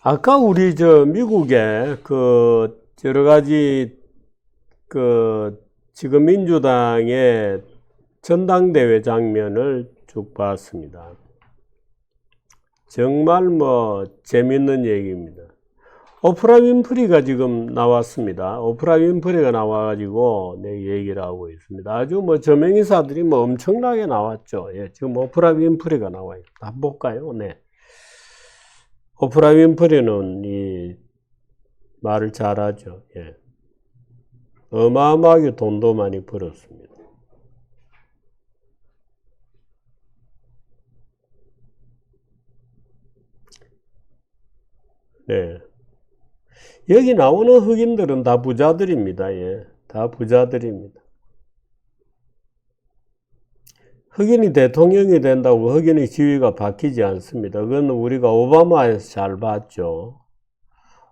아까 우리 저 미국의 그 여러 가지 그 지금 민주당의 전당대회 장면을 쭉 봤습니다. 정말 뭐 재밌는 얘기입니다. 오프라 윈프리가 지금 나왔습니다. 오프라 윈프리가 나와가지고 내 얘기를 하고 있습니다. 아주 뭐 저명인사들이 뭐 엄청나게 나왔죠. 예, 지금 오프라 윈프리가 나와요. 한번 볼까요? 네. 오프라 윈프리는 이 말을 잘하죠. 예. 어마어마하게 돈도 많이 벌었습니다. 네. 여기 나오는 흑인들은 다 부자들입니다. 예. 다 부자들입니다. 흑인이 대통령이 된다고 흑인의 지위가 바뀌지 않습니다. 그건 우리가 오바마에서 잘 봤죠.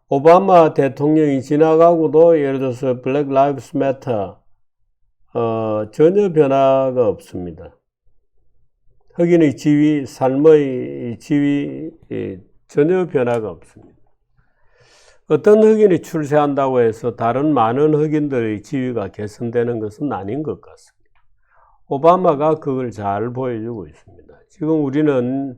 오바마 대통령이 지나가고도 예를 들어서 블랙 라이브스 매터 어, 전혀 변화가 없습니다. 흑인의 지위, 삶의 지위 전혀 변화가 없습니다. 어떤 흑인이 출세한다고 해서 다른 많은 흑인들의 지위가 개선되는 것은 아닌 것 같습니다. 오바마가 그걸 잘 보여주고 있습니다. 지금 우리는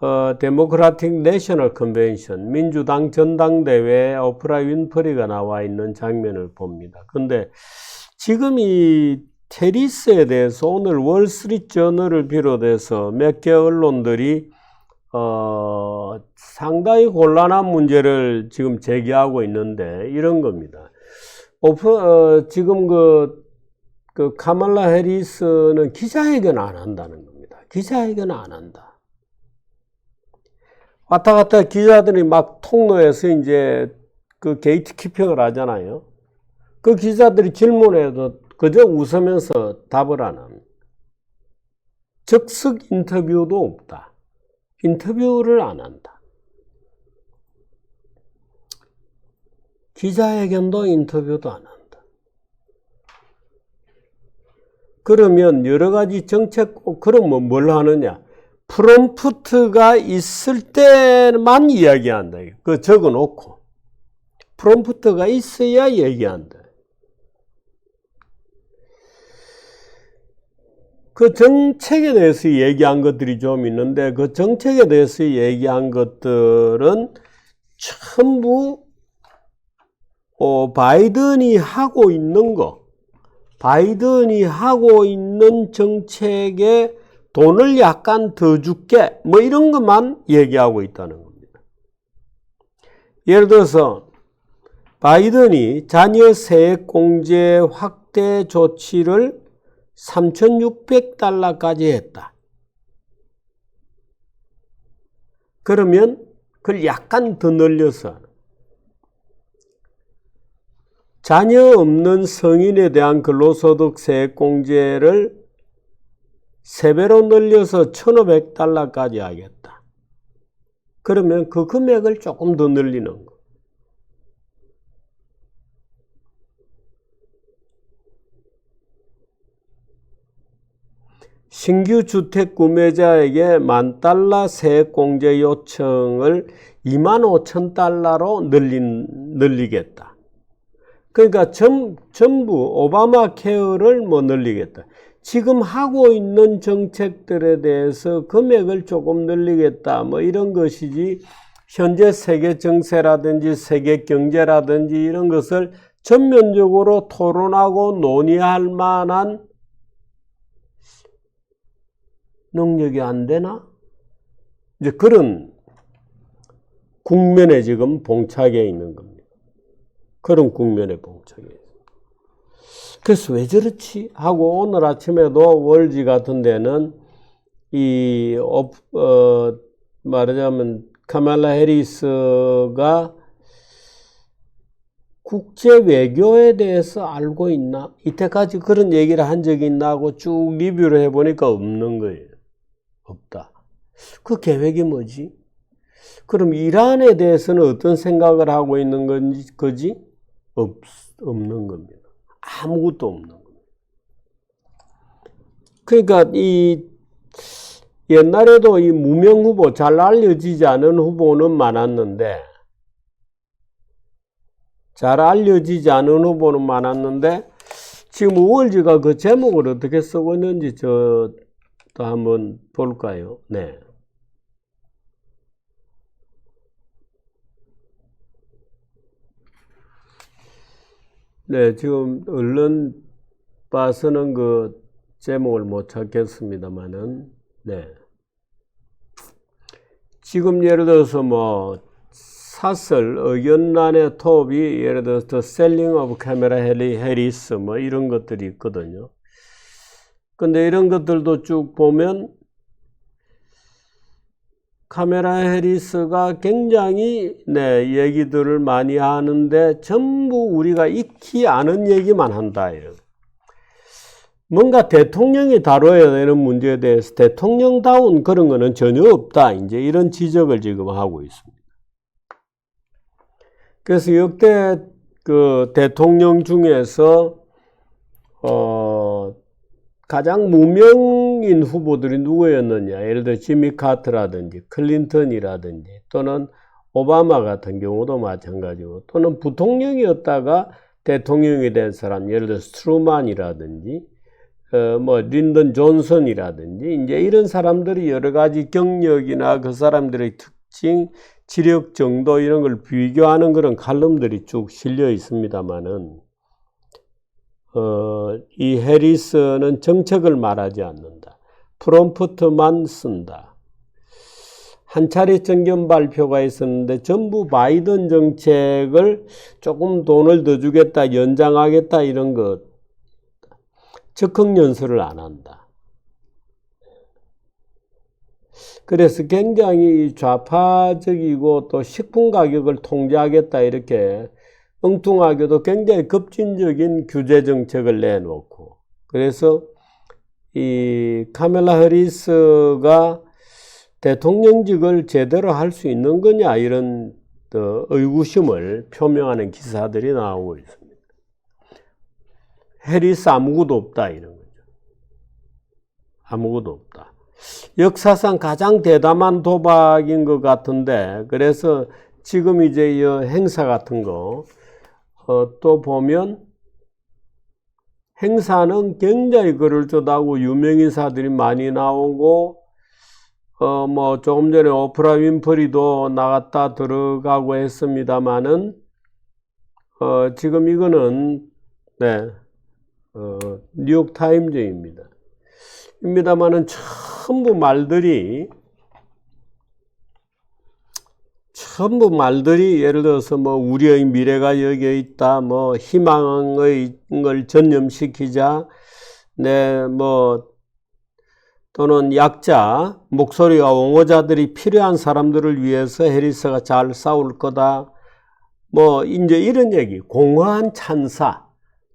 어, 데모크라틱 내셔널 컨벤션 민주당 전당대회 오프라 윈프리가 나와 있는 장면을 봅니다. 근데 지금 이 테리스에 대해서 오늘 월스트리트 저널을 비롯해서 몇 개 언론들이 어, 상당히 곤란한 문제를 지금 제기하고 있는데 이런 겁니다. 오프, 어, 지금 그, 그 카말라 해리스는 기자회견 안 한다는 겁니다. 기자회견 안 한다. 왔다 갔다 기자들이 막 통로에서 이제 그 게이트 키핑을 하잖아요. 그 기자들이 질문해도 그저 웃으면서 답을 안 합니다. 즉석 인터뷰도 없다. 인터뷰를 안 한다. 기자회견도 인터뷰도 안 한다. 그러면 여러 가지 정책, 그러면 뭘 하느냐? 프롬프트가 있을 때만 이야기한다. 그 적어 놓고. 프롬프트가 있어야 얘기한다. 그 정책에 대해서 얘기한 것들이 좀 있는데 그 정책에 대해서 얘기한 것들은 전부 어, 바이든이 하고 있는 거, 바이든이 하고 있는 정책에 돈을 약간 더 줄게, 뭐 이런 것만 얘기하고 있다는 겁니다. 예를 들어서 바이든이 자녀 세액 공제 확대 조치를 3,600달러까지 했다. 그러면 그걸 약간 더 늘려서 자녀 없는 성인에 대한 근로소득 세액공제를 3배로 늘려서 1,500달러까지 하겠다. 그러면 그 금액을 조금 더 늘리는 거. 신규 주택 구매자에게 만 달러 세액 공제 요청을 2만 5천 달러로 늘린, 늘리겠다. 그러니까 전, 전부 오바마 케어를 뭐 늘리겠다. 지금 하고 있는 정책들에 대해서 금액을 조금 늘리겠다. 뭐 이런 것이지 현재 세계 정세라든지 세계 경제라든지 이런 것을 전면적으로 토론하고 논의할 만한 능력이 안 되나? 이제 그런 국면에 지금 봉착해 있는 겁니다. 그런 국면에 봉착해. 그래서 왜 저렇지? 하고 오늘 아침에도 월지 같은 데는 이, 어, 어 말하자면 카말라 해리스가 국제 외교에 대해서 알고 있나? 이때까지 그런 얘기를 한 적이 있나 하고 쭉 리뷰를 해보니까 없는 거예요. 없다. 그 계획이 뭐지? 그럼 이란에 대해서는 어떤 생각을 하고 있는 건지, 거지? 없, 없는 겁니다. 아무것도 없는 겁니다. 그러니까 이, 옛날에도 이 무명 후보, 잘 알려지지 않은 후보는 많았는데, 잘 알려지지 않은 후보는 많았는데, 지금 우월지가 그 제목을 어떻게 쓰고 있는지 저, 또 한번 볼까요? 네. 네, 지금 얼른 봐서는 그 제목을 못 찾겠습니다만은, 네. 지금 예를 들어서 뭐 사설 의견란의 톱이 예를 들어서 The Selling of Camera Harris 뭐 이런 것들이 있거든요. 근데 이런 것들도 쭉 보면 카메라 해리스가 굉장히 네, 얘기들을 많이 하는데 전부 우리가 익히 아는 얘기만 한다. 뭔가 대통령이 다뤄야 되는 문제에 대해서 대통령다운 그런 거는 전혀 없다. 이제 이런 지적을 지금 하고 있습니다. 그래서 역대 그 대통령 중에서 어 가장 무명인 후보들이 누구였느냐? 예를 들어 지미 카트라든지 클린턴이라든지 또는 오바마 같은 경우도 마찬가지고 또는 부통령이었다가 대통령이 된 사람 예를 들어 스트루만이라든지 어, 뭐 린던 존슨이라든지 이제 이런 사람들이 여러 가지 경력이나 그 사람들의 특징, 지력 정도 이런 걸 비교하는 그런 칼럼들이 쭉 실려 있습니다만은 어, 이 해리스는 정책을 말하지 않는다. 프롬프트만 쓴다. 한 차례 정견 발표가 있었는데 전부 바이든 정책을 조금 돈을 더 주겠다, 연장하겠다 이런 것 적극 연설을 안 한다. 그래서 굉장히 좌파적이고 또 식품 가격을 통제하겠다 이렇게 엉뚱하게도 굉장히 급진적인 규제 정책을 내놓고 그래서 이 카멜라 해리스가 대통령직을 제대로 할 수 있는 거냐 이런 의구심을 표명하는 기사들이 나오고 있습니다. 해리스 아무것도 없다 이런 거죠. 아무것도 없다. 역사상 가장 대담한 도박인 것 같은데 그래서 지금 이제 이 행사 같은 거 어, 또 보면 행사는 굉장히 그럴듯하고 유명인사들이 많이 나오고 어, 뭐 조금 전에 오프라 윈프리도 나갔다 들어가고 했습니다마는 어, 지금 이거는 네, 어, 뉴욕 타임즈입니다. 입니다마는 전부 말들이 전부 말들이 예를 들어서 뭐 우리의 미래가 여기에 있다, 뭐 희망의 걸 전념시키자, 네, 뭐 또는 약자, 목소리와 옹호자들이 필요한 사람들을 위해서 해리스가 잘 싸울 거다. 뭐 이제 이런 얘기, 공허한 찬사,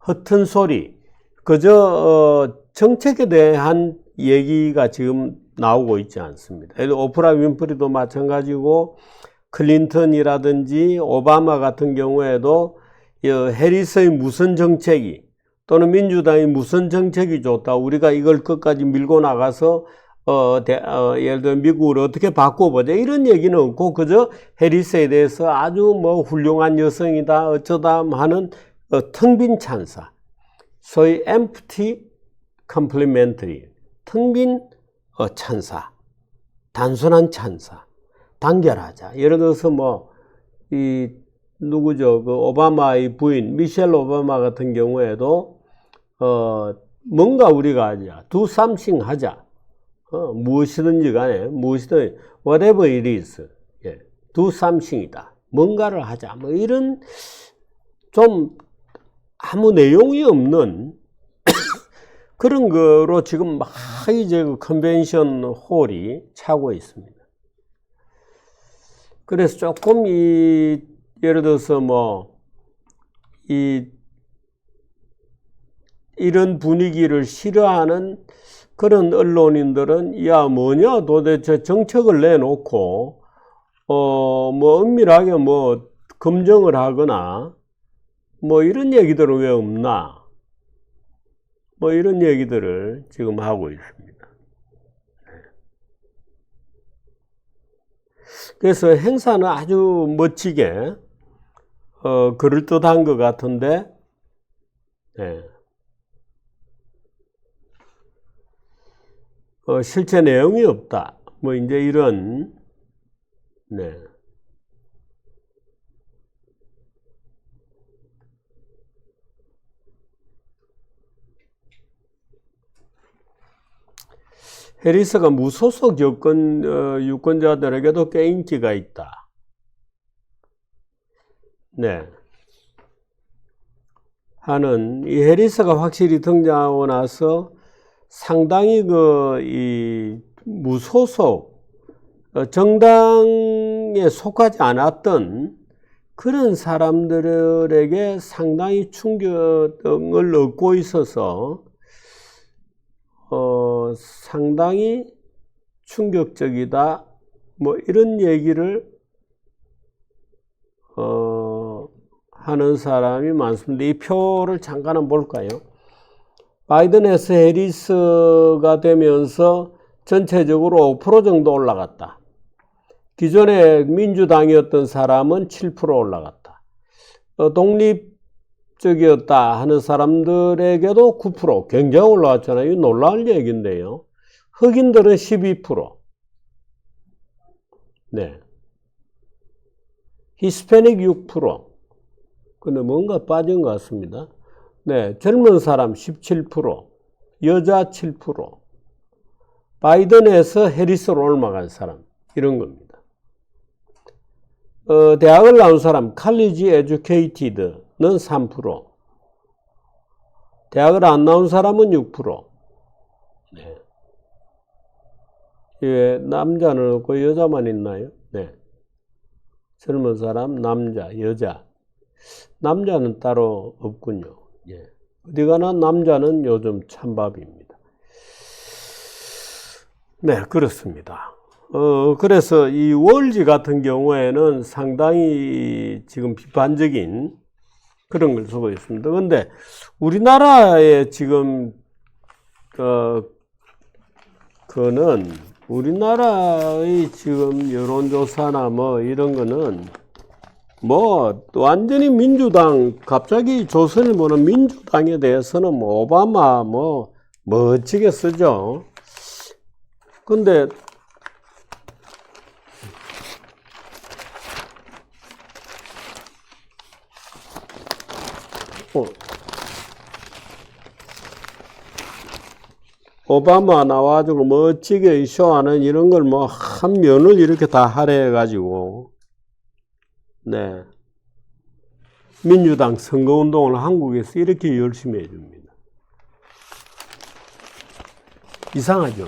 허튼 소리, 그저 어, 정책에 대한 얘기가 지금 나오고 있지 않습니다. 오프라 윈프리도 마찬가지고 클린턴이라든지 오바마 같은 경우에도 해리스의 무슨 정책이 또는 민주당이 무슨 정책이 좋다. 우리가 이걸 끝까지 밀고 나가서 어, 대, 어, 예를 들어 미국을 어떻게 바꿔보자 이런 얘기는 없고 그저 해리스에 대해서 아주 뭐 훌륭한 여성이다 어쩌다 하는 어, 텅빈 찬사 소위 empty complimentary 텅빈 어, 찬사 단순한 찬사 단결하자. 예를 들어서 뭐, 이, 누구죠? 그 오바마의 부인, 미셸 오바마 같은 경우에도, 어, 뭔가 우리가 하자. 두 쌈씩 하자. 어, 무엇이든지 간에, 무엇이든, whatever it is. 예, 두 쌈씩이다. 뭔가를 하자. 뭐 이런, 좀, 아무 내용이 없는 그런 거로 지금 막 이제 그 컨벤션 홀이 차고 있습니다. 그래서 조금 이 예를 들어서 뭐 이 이런 분위기를 싫어하는 그런 언론인들은 야 뭐냐 도대체 정책을 내놓고 어 뭐 은밀하게 뭐 검증을 하거나 뭐 이런 얘기들은 왜 없나 뭐 이런 얘기들을 지금 하고 있습니다. 그래서 행사는 아주 멋지게 어, 그럴듯한 것 같은데 네. 어, 실제 내용이 없다. 뭐 이제 이런 네. 해리스가 무소속 여권, 어, 유권자들에게도 꽤 인기가 있다. 네. 하는, 이 해리스가 확실히 등장하고 나서 상당히 그, 이, 무소속, 어, 정당에 속하지 않았던 그런 사람들에게 상당히 충격을 얻고 있어서 어, 상당히 충격적이다. 뭐 이런 얘기를 어, 하는 사람이 많습니다. 이 표를 잠깐 한번 볼까요? 바이든에서 해리스가 되면서 전체적으로 5% 정도 올라갔다. 기존에 민주당이었던 사람은 7% 올라갔다. 어, 독립 적이었다 하는 사람들에게도 9% 굉장히 올라갔잖아요. 이 놀라운 얘기인데요. 흑인들은 12%. 네. 히스패닉 6%. 근데 뭔가 빠진 것 같습니다. 네. 젊은 사람 17%. 여자 7%. 바이든에서 해리스로 올라간 사람. 이런 겁니다. 어, 대학을 나온 사람, 칼리지 에듀케이티드는 3%. 대학을 안 나온 사람은 6%. 네. 예, 남자는 없고 여자만 있나요? 네. 젊은 사람, 남자, 여자. 남자는 따로 없군요. 예. 어디 가나 남자는 요즘 찬밥입니다. 네, 그렇습니다. 어, 그래서 이 월지 같은 경우에는 상당히 지금 비판적인 그런 걸 쓰고 있습니다. 근데 우리나라에 지금, 어, 그는 우리나라의 지금 여론조사나 뭐 이런 거는 뭐 완전히 민주당 갑자기 조선일보는 민주당에 대해서는 뭐 오바마 뭐 멋지게 쓰죠. 근데 오바마 나와가지고 멋지게 쇼하는 이런 걸 뭐 한 면을 이렇게 다 할애해가지고, 네. 민주당 선거운동을 한국에서 이렇게 열심히 해줍니다. 이상하죠?